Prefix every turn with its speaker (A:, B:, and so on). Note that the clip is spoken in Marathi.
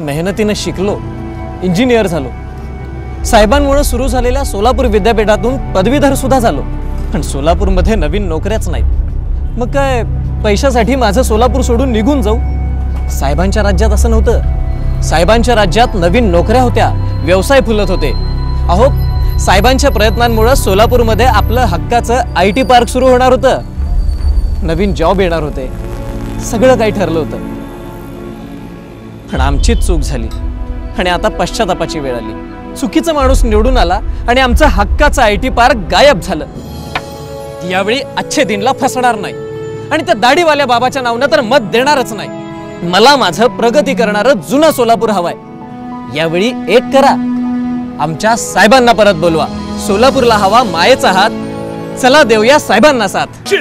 A: मेहनतीनं शिकलो इंजिनियर झालो. साहेबांमुळे सुरू झालेल्या सोलापूर विद्यापीठातून पदवीधर सुद्धा झालो. पण सोलापूरमध्ये नवीन नोकऱ्याच नाहीत. मग काय पैशासाठी माझं सोलापूर सोडून निघून जाऊ? साहेबांच्या राज्यात असं नव्हतं. साहेबांच्या राज्यात नवीन नोकऱ्या होत्या व्यवसाय फुलत होते. अहो साहेबांच्या प्रयत्नांमुळं सोलापूरमध्ये आपलं हक्काचं आय टी पार्क सुरू होणार होतं. नवीन जॉब येणार होते. सगळं काही ठरलं होतं. पण आमचीच चूक झाली. आणि आता पश्चातापाची वेळ आली. चुकीचा माणूस निवडून आला आणि आमचं हक्काचं आय टी पार्क गायब झालं. यावेळी अच्छे दिनला फसणार नाही. आणि त्या दाढीवाल्या बाबाच्या नावनं तर मत देणारच नाही. मला माझं प्रगती करणारं जुनं सोलापूर हवाय. यावेळी एक करा. आमच्या साहेबांना परत बोलवा. सोलापूरला हवा मायेचा हात. चला देऊया साहेबांना साथ.